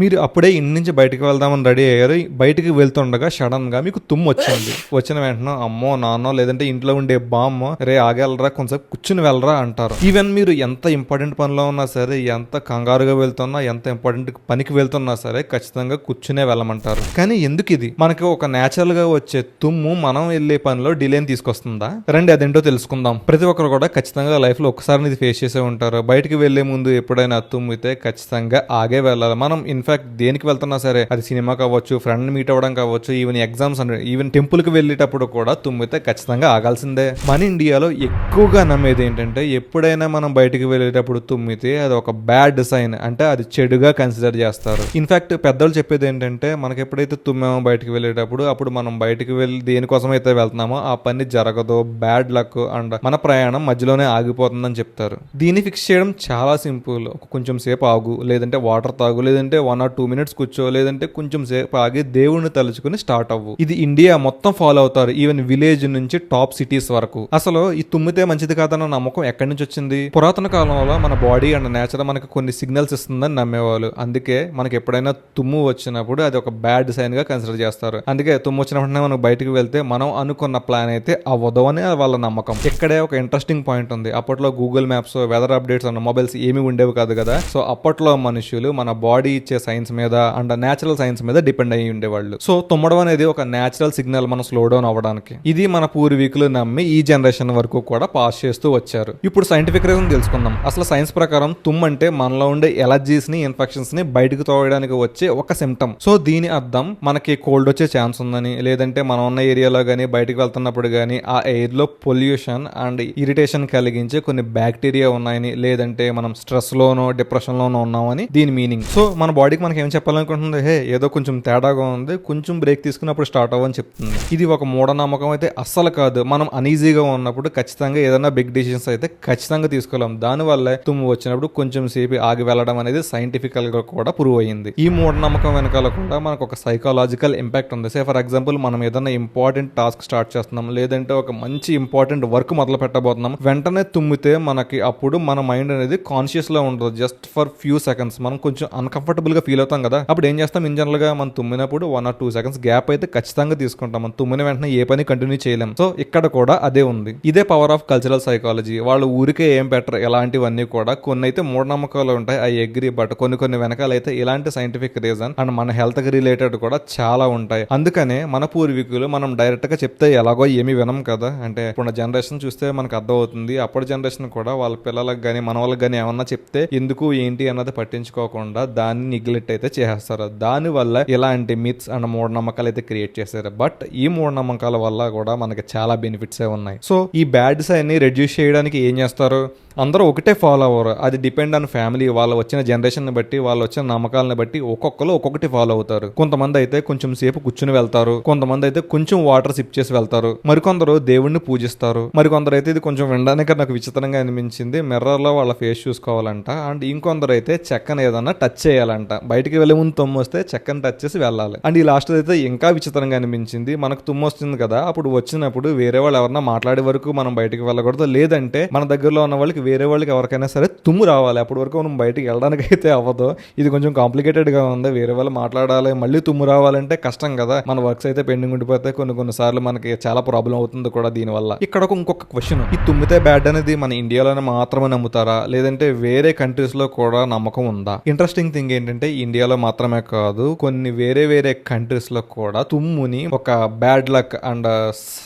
మీరు అప్పుడే ఇంటి నుంచి బయటకు వెళ్దామని రెడీ అయ్యారు. బయటకు వెళ్తుండగా సడన్గా మీకు తుమ్ము వచ్చింది. వచ్చిన వెంటనే అమ్మో నాన్నో లేదంటే ఇంట్లో ఉండే బామ్మ రే ఆగెళ్ళరా కొంచెం కూర్చుని వెళ్ళరా అంటారు. ఈవెన్ మీరు ఎంత ఇంపార్టెంట్ పనిలో ఉన్నా సరే ఎంత కంగారుగా వెళ్తున్నా ఎంత ఇంపార్టెంట్ పనికి వెళ్తున్నా సరే ఖచ్చితంగా కూర్చునే వెళ్ళమంటారు. కానీ ఎందుకు ఇది? మనకి ఒక న్యాచురల్గా వచ్చే తుమ్ము మనం వెళ్ళే పనిలో డిలేని తీసుకొస్తుందా? రండి అదేంటో తెలుసుకుందాం. ప్రతి ఒక్కరు కూడా ఖచ్చితంగా లైఫ్లో ఒకసారి ఇది ఫేస్ చేసే ఉంటారు. బయటకు వెళ్ళే ముందు ఎప్పుడైనా తుమ్మితే ఖచ్చితంగా ఆగే వెళ్ళాలి. మనం ఇన్ఫాక్ట్ దేనికి వెళ్తున్నా సరే అది సినిమా కావచ్చు ఫ్రెండ్ మీట్ అవ్వడం కావచ్చు ఈవెన్ ఎగ్జామ్స్ అంటే ఈవెన్ టెంపుల్కి వెళ్ళేటప్పుడు కూడా తుమ్మితే ఖచ్చితంగా ఆగాల్సిందే. మన ఇండియాలో ఎక్కువగా నమ్మేది ఏంటంటే ఎప్పుడైనా మనం బయటికి వెళ్ళేటప్పుడు తుమ్మితే అది ఒక బ్యాడ్ సైన్ అంటే అది చెడుగా కన్సిడర్ చేస్తారు. ఇన్ఫాక్ట్ పెద్దలు చెప్పేది ఏంటంటే మనకి ఎప్పుడైతే తుమ్మామో బయటికి వెళ్ళేటప్పుడు అప్పుడు మనం బయటికి వెళ్ళి దేనికోసం అయితే వెళ్తున్నామో ఆ పని జరగదు బ్యాడ్ లక్ అండ్ మన ప్రయాణం మధ్యలోనే ఆగిపోతుందని చెప్తారు. దీన్ని ఫిక్స్ చేయడం చాలా సింపుల్ కొంచెం సేపు ఆగు లేదంటే వాటర్ తాగు లేదంటే వన్ ఆర్ టూ మినిట్స్ కూర్చో లేదంటే కొంచెం సేపు ఆగి దేవుడిని తలుచుకుని స్టార్ట్ అవ్వు. ఇది ఇండియా మొత్తం ఫాలో అవుతారు ఈవెన్ విలేజ్ నుంచి టాప్ సిటీస్ వరకు. అసలు ఈ తుమ్మితే మంచిది కాదన్న నమ్మకం ఎక్కడి నుంచి వచ్చింది? పురాతన కాలంలో మన బాడీ అండ్ నేచర్ మనకి కొన్ని సిగ్నల్స్ ఇస్తుందని నమ్మేవాళ్ళు. అందుకే మనకి ఎప్పుడైనా తుమ్ము వచ్చినప్పుడు అది ఒక బ్యాడ్ సైన్గా కన్సిడర్ చేస్తారు. అందుకే తుమ్ము వచ్చినప్పుడు మనం బయటికి వెళ్తే మనం అనుకున్న ప్లాన్ అయితే అవ్వదు అని వాళ్ళ నమ్మకం. ఇక్కడే ఒక ఇంట్రెస్టింగ్ పాయింట్ ఉంది. అప్పట్లో గూగుల్ మ్యాప్స్ వెదర్ అప్డేట్స్ అన్న మొబైల్స్ ఏమి ఉండేవి కాదు కదా. సో అప్పట్లో మనుషులు మన బాడీ ఇచ్చే సైన్స్ మీద అండ్ నేచురల్ సైన్స్ మీద డిపెండ్ అయ్యి ఉండేవాళ్ళు. సో తుమ్మడం అనేది ఒక నేచురల్ సిగ్నల్ మనం స్లో డౌన్ అవ్వడానికి. ఇది మన పూర్వీకులు నమ్మి ఈ జనరేషన్ వరకు కూడా పాస్ చేస్తూ వచ్చారు. ఇప్పుడు సైంటిఫిక్ రీజన్ తెలుసుకుందాం. అసలు సైన్స్ ప్రకారం తుమ్ అంటే మనలో ఉండే ఎలర్జీస్ని ఇన్ఫెక్షన్స్ని బయటకు తోయడానికి వచ్చే ఒక సిమ్టమ్ సో దీని అర్థం మనకి కోల్డ్ వచ్చే ఛాన్స్ ఉందని లేదంటే మనం ఉన్న ఏరియాలో కానీ బయటకు వెళ్తున్నప్పుడు కానీ ఆ ఎయిర్లో పొల్యూషన్ అండ్ ఇరిటేషన్ కలిగించే కొన్ని బ్యాక్టీరియా ఉన్నాయని లేదంటే మనం స్ట్రెస్ లోనో డిప్రెషన్ లోనో ఉన్నామని దీని మీనింగ్. సో మన బాడీ బాడీకి మనకి ఏం చెప్పాలనుకుంటుంది హే ఏదో కొంచెం తేడాగా ఉంది కొంచెం బ్రేక్ తీసుకున్నప్పుడు స్టార్ట్ అవ్వని చెప్తుంది. ఇది ఒక మూఢనమ్మకం అయితే అస్సలు కాదు. మనం అనీజీగా ఉన్నప్పుడు ఖచ్చితంగా ఏదైనా బిగ్ డిసిషన్స్ అయితే ఖచ్చితంగా తీసుకోలేం. దానివల్ల తుమ్ము వచ్చినప్పుడు కొంచెం సేపు ఆగి వెళ్ళడం అనేది సైంటిఫికల్గా కూడా ప్రూవ్ అయ్యింది. ఈ మూఢనమ్మకం వెనకాల కూడా మనకు ఒక సైకాలజికల్ ఇంపాక్ట్ ఉంది. సే ఫర్ ఎగ్జాంపుల్ మనం ఏదైనా ఇంపార్టెంట్ టాస్క్ స్టార్ట్ చేస్తున్నాం లేదంటే ఒక మంచి ఇంపార్టెంట్ వర్క్ మొదలు పెట్టబోతున్నాం. వెంటనే తుమ్మితే మనకి అప్పుడు మన మైండ్ అనేది కాన్షియస్లో ఉండదు. జస్ట్ ఫర్ ఫ్యూ సెకండ్స్ మనం కొంచెం అన్కంఫర్టబుల్ గా ఫీల్ అవుతాం కదా. అప్పుడు ఏం చేస్తాం? ఇన్ జనరల్గా మనం తుమ్మినప్పుడు one or two seconds gap అయితే ఖచ్చితంగా తీసుకుంటాం. మనం తుమ్మిన వెంటనే ఏ పని కంటిన్యూ చేయలేం. సో ఇక్కడ కూడా అదే ఉంది. ఇదే పవర్ ఆఫ్ కల్చరల్ సైకాలజీ వాళ్ళు ఊరికే ఏం పెట్టరు ఇలాంటివన్నీ కూడా కొన్ని అయితే మూఢనమ్మకాలు ఉంటాయి. ఐ అగ్రి బట్ కొన్ని కొన్ని వెనకాల అయితే ఇలాంటి సైంటిఫిక్ రీజన్ అండ్ మన హెల్త్కి రిలేటెడ్ కూడా చాలా ఉంటాయి. అందుకనే మన పూర్వీకులు మనం డైరెక్ట్గా చెప్తే ఎలాగో ఏమి వినం కదా. అంటే ఇప్పుడు జనరేషన్ చూస్తే మనకు అర్థం అవుతుంది. అప్పటి జనరేషన్ కూడా వాళ్ళ పిల్లలకు కానీ మన వాళ్ళకి కానీ ఏమన్నా చెప్తే ఎందుకు ఏంటి అన్నది పట్టించుకోకుండా దాన్ని నెగ్లెక్ట్ అయితే చేసేస్తారు. దాని వల్ల ఇలాంటి మిత్స్ అండ్ మూఢనమ్మకాలు అయితే క్రియేట్ చేశారు. బట్ ఈ మూఢనమ్మకాల వల్ల కూడా మనకి చాలా బెనిఫిట్స్ ఉన్నాయి. సో ఈ బ్యాడ్ సైన్ని రెడ్యూస్ చేయడానికి ఏం చేస్తారు? అందరూ ఒకటే ఫాలో అవ్వరు అది డిపెండ్ ఆన్ ఫ్యామిలీ వాళ్ళు వచ్చిన జనరేషన్ బట్టి వాళ్ళు వచ్చిన నమ్మకాలను బట్టి ఒక్కొక్కరు ఒక్కొక్కటి ఫాలో అవుతారు. కొంతమంది అయితే కొంచెం సేపు కూర్చుని వెళ్తారు. కొంతమంది అయితే కొంచెం వాటర్ సిప్ చేసి వెళ్తారు. మరికొందరు దేవుణ్ణి పూజిస్తారు. మరికొందరు అయితే ఇది కొంచెం వినడానికి నాకు విచిత్రంగా అనిపించింది. మిర్రర్లో వాళ్ళ ఫేస్ చూసుకోవాలంట. అండ్ ఇంకొందరు అయితే చెక్కను ఏదన్నా టచ్ చేయాలంట. బయటికి వెళ్ళే ముందు తుమ్ము వస్తే చెక్కను టచ్ చేసి వెళ్ళాలి. అండ్ ఈ లాస్ట్ అయితే ఇంకా విచిత్రంగా అనిపించింది. మనకు తుమ్ము వస్తుంది కదా అప్పుడు వచ్చినప్పుడు వేరే వాళ్ళు ఎవరన్నా మాట్లాడే వరకు మనం బయటికి వెళ్ళకూడదు. లేదంటే మన దగ్గరలో ఉన్న వాళ్ళకి వేరే వాళ్ళకి ఎవరికైనా సరే తుమ్ము రావాలి. అప్పటి వరకు మనం బయటికి వెళ్ళడానికి అయితే అవ్వదు. ఇది కొంచెం కాంప్లికేటెడ్గా ఉంది. వేరే వాళ్ళు మాట్లాడాలి మళ్ళీ తుమ్ము రావాలంటే కష్టం కదా. మన వర్క్స్ అయితే పెండింగ్ ఉండిపోతే కొన్ని కొన్ని సార్లు మనకి చాలా ప్రాబ్లం అవుతుంది కూడా దీనివల్ల. ఇక్కడ ఒక ఇంకొక క్వశ్చన్ ఈ తుమ్మితే బ్యాడ్ అనేది మన ఇండియాలోనే మాత్రమే నమ్ముతారా? లేదంటే వేరే కంట్రీస్లో కూడా నమ్మకం ఉందా? ఇంట్రెస్టింగ్ థింగ్ ఏంటంటే ఇండియాలో మాత్రమే కాదు కొన్ని వేరే వేరే కంట్రీస్లో కూడా తుమ్ముని ఒక bad luck and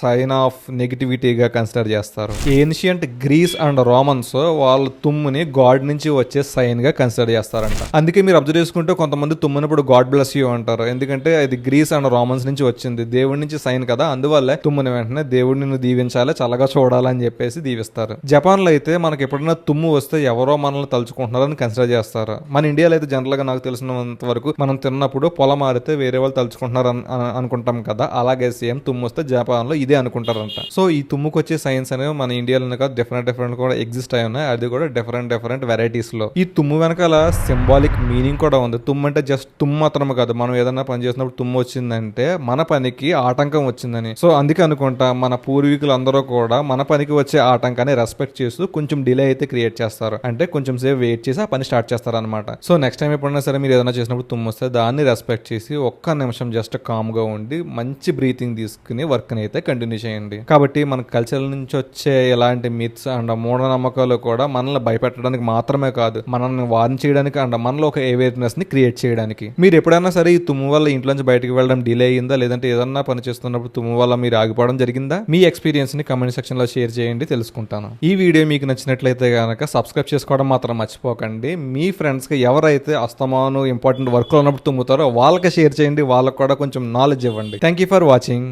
sign of నెగిటివిటీగా consider చేస్తారు. ఏన్షియంట్ గ్రీస్ అండ్ రోమన్స్ వాళ్ళ తుమ్ముని గాడ్ నుంచి వచ్చే సైన్గా కన్సిడర్ చేస్తారంట. అందుకే మీరు అబ్జర్వ్ చేసుకుంటే కొంతమంది తుమ్మునప్పుడు గాడ్ బ్లెస్ యూ అంటారు. ఎందుకంటే అది గ్రీస్ అండ్ రోమన్స్ నుంచి వచ్చింది. దేవుడి నుంచి సైన్ కదా. అందువల్ల తుమ్ముని వెంటనే దేవుడిని నువ్వు దీవించాలి చల్లగా చూడాలని చెప్పేసి దీవిస్తారు. జపాన్లో అయితే మనకి ఎప్పుడైనా తుమ్ము వస్తే ఎవరో మనల్ని తలుచుకుంటున్నారని కన్సిడర్ చేస్తారు. మన ఇండియాలో అయితే జనరల్గా నాకు తెలిసినంత వరకు మనం తిన్నప్పుడు పొలం మారితే వేరే వాళ్ళు తలుచుకుంటున్నారు అనుకుంటాం కదా. అలాగే సేమ్ తుమ్ము వస్తే జపాన్లో ఇదే అనుకుంటారంట. సో ఈ తుమ్ముకు వచ్చే సైన్స్ అనేవి మన ఇండియాలో డిఫరెంట్ డిఫరెంట్ కూడా ఎగ్జిస్ట్ వస్తాయి ఉన్నాయి అది కూడా డిఫరెంట్ డిఫరెంట్ వెరైటీస్లో. ఈ తుమ్ము వెనకాల సింబాలిక్ మీనింగ్ కూడా ఉంది. తుమ్ము అంటే జస్ట్ తుమ్ము మాత్రమే కాదు మనం ఏదైనా పని చేసినప్పుడు తుమ్ము వచ్చిందంటే మన పనికి ఆటంకం వచ్చిందని. సో అందుకే అనుకుంటా మన పూర్వీకులు అందరూ కూడా మన పనికి వచ్చే ఆటంకాన్ని రెస్పెక్ట్ చేస్తూ కొంచెం డిలే అయితే క్రియేట్ చేస్తారు. అంటే కొంచెం సేపు వెయిట్ చేసి ఆ పని స్టార్ట్ చేస్తారు అనమాట సో నెక్స్ట్ టైం ఎప్పుడైనా సరే మీరు ఏదైనా చేసినప్పుడు తుమ్ము వస్తే దాన్ని రెస్పెక్ట్ చేసి ఒక్క నిమిషం జస్ట్ కామ్గా ఉండి మంచి బ్రీతింగ్ తీసుకుని వర్క్ అయితే కంటిన్యూ చేయండి. కాబట్టి మన కల్చర్ నుంచి వచ్చే ఇలాంటి మిత్స్ అండ్ మూఢనమ్మకాలు కూడా మనల్ని భయపెట్టడానికి మాత్రమే కాదు మనల్ని వార్న్ చేయడానికి అండ్ మనలో ఒక అవేర్నెస్ని క్రియేట్ చేయడానికి. మీరు ఎప్పుడైనా సరే ఈ తుమ్ము వల్ల ఇంట్లోంచి బయటకు వెళ్ళడం డిలే అయ్యిందా లేదంటే ఏదన్నా పని చేస్తున్నప్పుడు తుమ్ము వల్ల మీరు ఆగిపోవడం జరిగిందా? మీ ఎక్స్పీరియన్స్ని కమెంట్ సెక్షన్లో షేర్ చేయండి తెలుసుకుంటాను. ఈ వీడియో మీకు నచ్చినట్లయితే కనుక సబ్స్క్రైబ్ చేసుకోవడం మాత్రం మర్చిపోకండి. మీ ఫ్రెండ్స్కి ఎవరైతే అస్తమాను ఇంపార్టెంట్ వర్క్లో ఉన్నప్పుడు తుమ్ముతారో వాళ్ళకి షేర్ చేయండి వాళ్ళకి కూడా కొంచెం నాలెడ్జ్ ఇవ్వండి. Thank you for watching